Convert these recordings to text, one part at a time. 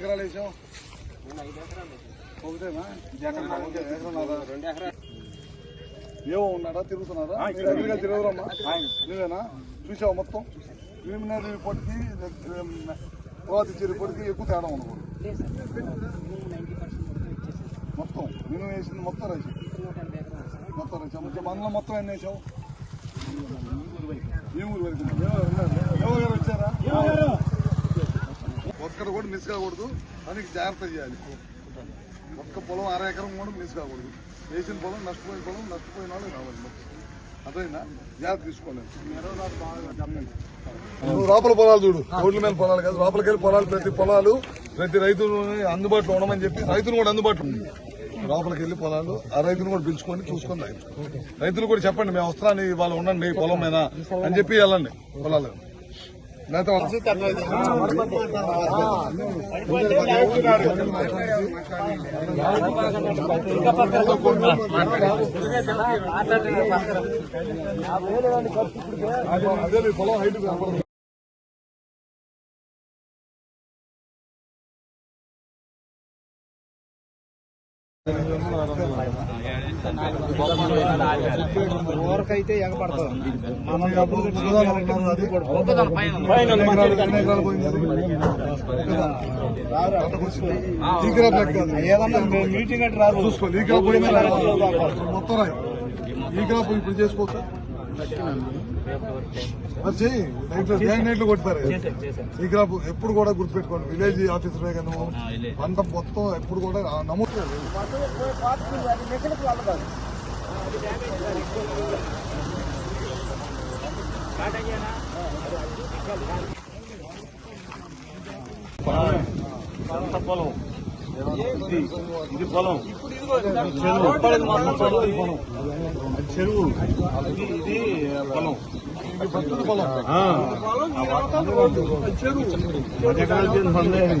ఎకరాలు వేసావు? ఒకటేనా ఏవో ఉన్నాడా? తిరుగుతున్నారా తిరుగురమ్మా నువ్వేనా? చూసావు మొత్తం? ప్రిలిమినరీ రిపోర్ట్కి తర్వాత ఇచ్చే రిపోర్ట్కి ఎక్కువ తేడా ఉండకూడదు. మొత్తం? నేను వేసింది మొత్తం రైస్. మొత్తం రైస్. మొత్తం మండలం మొత్తం ఎన్ని వేసావు? ఏ ఊరు వరకు ఎవరు ఉన్నారు? ఎవరు గారు వచ్చారా ఎక్కడ కూడా మిస్ కాకూడదు. దానికి జాగ్రత్త చేయాలి. ఒక్క పొలం అర ఎకరం కూడా మిస్ కాకూడదు. వేసిన పొలం నష్టపోయిన పొలం నష్టపోయిన వాళ్ళు రావాలి అదైనా జాగ్రత్త తీసుకోలేదు లోపల పొలాలు చూడు. రోడ్ల మీద పొలాలు కాదు. లోపలికి వెళ్ళి పొలాలు ప్రతి పొలాలు ప్రతి రైతులు అందుబాటులో ఉండమని చెప్పి రైతులు కూడా అందుబాటులో ఉంది లోపలికి వెళ్ళి పొలాలు ఆ రైతులు కూడా పిలుచుకొని చూసుకొని రైతులు. కూడా చెప్పండి మేము వస్తున్నాను ఇవాళ ఉండండి పొలం మీద అని చెప్పి వెళ్ళండి పొలాలు అదే పొలం హైట్ కనపడదు ఊరకైతే ఎగపడతాం మనం డబ్బులు ఏదన్నా మీటింగ్ అంటే రాదు చూసుకో ఈ పోయిందా మొత్తం రాయి ఈ క్రాప్ ఇప్పుడు చేసుకోవచ్చు నైట్లో కొట్టారు ఈ క్రాప్ ఎప్పుడు కూడా గుర్తుపెట్టుకోండి. విలేజ్ ఆఫీసర్ కానీ పంట మొత్తం ఎప్పుడు కూడా ఆ నమోదు ఇది పొలం చెరువు ఇది ఇది పొలం ఇది పది ఎకరాలు చేసిన సందేహం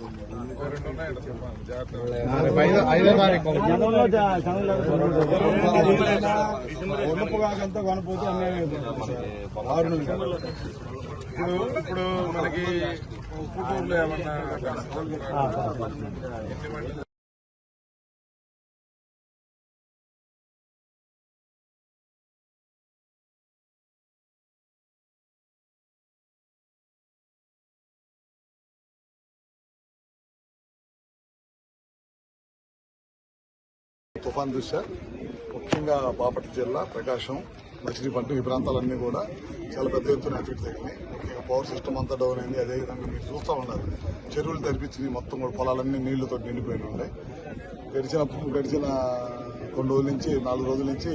తారీఖు పొగాకంతా కొనపోతే ఇప్పుడు ఇప్పుడు మనకి పుట్టూరులో ఏమన్నా తుఫాన్ దృష్ట్యా ముఖ్యంగా బాపట్ల జిల్లా ప్రకాశం మచిలీపట్నం ఈ ప్రాంతాలన్నీ కూడా చాలా పెద్ద ఎత్తున ఎఫెక్ట్ తగ్గినాయి ముఖ్యంగా పవర్ సిస్టమ్ అంతా డౌన్ అయింది. అదేవిధంగా మీరు చూస్తూ ఉన్నారు. చెరువులు తెరిపించి మొత్తం కూడా పొలాలన్నీ నీళ్ళతో నిండిపోయి ఉన్నాయి గడిచిన గడిచిన కొన్ని రోజుల నుంచి నాలుగు రోజుల నుంచి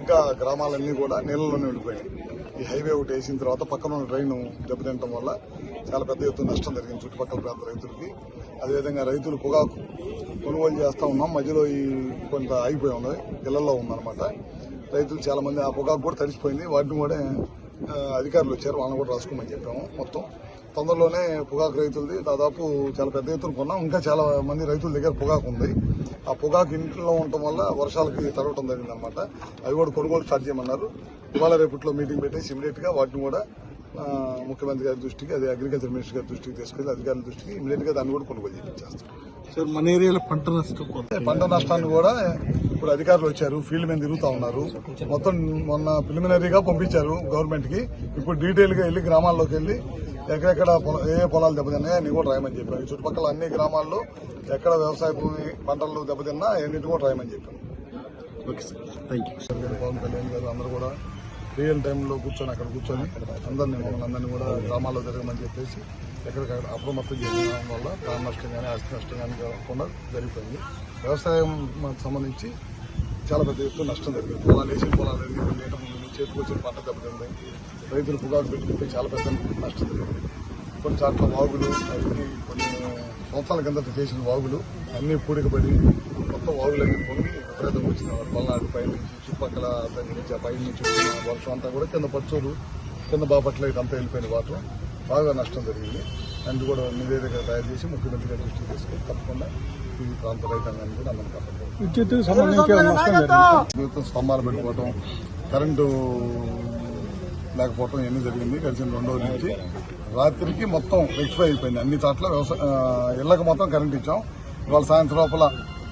ఇంకా గ్రామాలన్నీ కూడా నీళ్ళలోనే ఉండిపోయినాయి. ఈ హైవే ఒకటి వేసిన తర్వాత పక్కన ఉన్న ట్రైన్ దెబ్బతింటం వల్ల చాలా పెద్ద ఎత్తున నష్టం జరిగింది చుట్టుపక్కల ప్రాంత రైతులకి. అదేవిధంగా రైతులు పొగాకు కొనుగోలు చేస్తూ ఉన్నాం. మధ్యలో ఈ కొంత ఆగిపోయి ఉంది. ఇళ్ళలో ఉందన్నమాట. రైతులు చాలా మంది ఆ పొగాకు కూడా తడిసిపోయింది. వాటిని కూడా అధికారులు వచ్చారు. వాళ్ళని కూడా రాసుకోమని చెప్పాము మొత్తం. తొందరలోనే పొగాకు రైతులది దాదాపు చాలా పెద్ద ఎత్తున కొన్నాం. ఇంకా చాలా మంది రైతుల దగ్గర పొగాకు ఉంది. ఆ పొగాకు ఇంట్లో ఉండటం వల్ల వర్షాలకి తడవటం జరిగిందనమాట అవి కూడా కొనుగోలు స్టార్ట్ చేయమన్నారు. ఇవాళ రేపట్లో మీటింగ్ పెట్టేసి ఇమీడియట్గా వాటిని కూడా ముఖ్యమంత్రి గారి దృష్టికి అదే అగ్రికల్చర్ మినిస్టర్ గారి దృష్టికి తీసుకెళ్ళి అధికారుల దృష్టికి ఇమీడియట్గా దాన్ని కూడా కొనుగోలు చేయించేస్తాం సార్ మన ఏరియాలో పంట నష్టం పంట నష్టాన్ని కూడా ఇప్పుడు అధికారులు వచ్చారు ఫీల్డ్ మీద తిరుగుతా ఉన్నారు. మొత్తం మొన్న ప్రిలిమినరీగా పంపించారు గవర్నమెంట్కి. ఇప్పుడు డీటెయిల్గా వెళ్ళి గ్రామాల్లోకి వెళ్ళి ఎక్కడెక్కడ ఏ ఏ పొలాలు దెబ్బతిన్నాయో అన్ని కూడా రాయమని చెప్పారు. చుట్టుపక్కల అన్ని గ్రామాల్లో ఎక్కడ వ్యవసాయ భూమి పంటలు దెబ్బతిన్నా అన్నింటి కూడా రాయమని చెప్పారు. Okay sir thank you Pawan Kalyan గారు అందరూ కూడా రియల్ టైంలో కూర్చొని అక్కడ కూర్చొని అందరినీ మమ్మల్ని అందరినీ కూడా గ్రామాల్లో జరగమని చెప్పేసి ఎక్కడికక్కడ అప్రమత్తం చేయడం వల్ల ప్రాణ నష్టం కానీ ఆస్తి నష్టం కానీ జరగకుండా జరిగిపోయింది. వ్యవసాయం సంబంధించి చాలా పెద్ద ఎత్తున నష్టం జరిగింది. పొలాలు వేసి పొలాలు కొన్ని నీట చేతికి వచ్చిన పంట దెబ్బతింది రైతులు పొగాకు పెట్టుకుంటే చాలా పెద్ద నష్టం జరిగింది. కొన్ని చాట్ల వాగులు అవి కొన్ని సంవత్సరాల కిందట చేసిన వాగులు అన్నీ పూడికపడి మొత్తం వాగులన్నీ పొంగి విపరీతంగా వచ్చిన పల్నాడు పై నుంచి చుట్టుపక్కల దగ్గర నుంచి ఆ పై నుంచి వచ్చిన వర్షం అంతా కూడా కింద పచ్చూరు కింద బాపట్ల ఇదంతా వెళ్ళిపోయిన వాటర్ బాగా నష్టం జరిగింది. అందు కూడా నివేదిక తయారు చేసి ముఖ్యమంత్రి గారి దృష్టికి తీసుకొని తప్పకుండా ఈ ప్రాంత రైతాంగాన్ని కూడా విద్యుత్ స్తంభాలు పెట్టుకోవటం కరెంటు లేకపోవటం ఇవన్నీ జరిగింది. గడిచిన రెండు రోజుల నుంచి రాత్రికి మొత్తం రెక్టిఫై అయిపోయింది. అన్ని చోట్ల వ్యవసాయ ఇళ్ళకు మొత్తం కరెంట్ ఇచ్చాం. ఇవాళ సాయంత్రం లోపల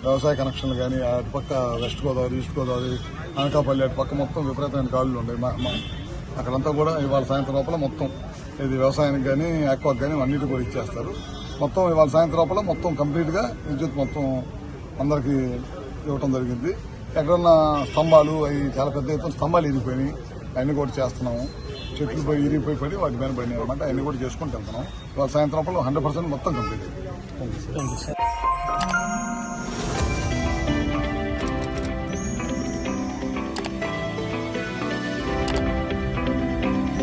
వ్యవసాయ కనెక్షన్లు కానీ అటుపక్క వెస్ట్ గోదావరి ఈస్ట్ గోదావరి అనకాపల్లి అటుపక్క మొత్తం విపరీతమైన కాళ్ళు ఉన్నాయి. మా- అక్కడంతా కూడా ఇవాళ సాయంత్రం లోపల మొత్తం ఇది వ్యవసాయానికి కానీ ఆక్వాకి కానీ అన్నిటి కూడా ఇచ్చేస్తారు. మొత్తం ఇవాళ సాయంత్రం లోపల మొత్తం కంప్లీట్గా విద్యుత్ మొత్తం అందరికీ ఇవ్వటం జరిగింది. ఎక్కడన్నా స్తంభాలు అవి చాలా పెద్ద ఎత్తున స్తంభాలు ఇరిగిపోయినాయి. అవన్నీ కూడా చేస్తున్నాము. చెట్లు పోయి ఇరిగిపోయి పడి వాటి మీద పడినాయి అనమాట అన్ని కూడా చేసుకుంటూ వెళ్తున్నాం. ఇవాళ సాయంత్రం హండ్రెడ్ పర్సెంట్ మొత్తం కంప్లీట్ అయింది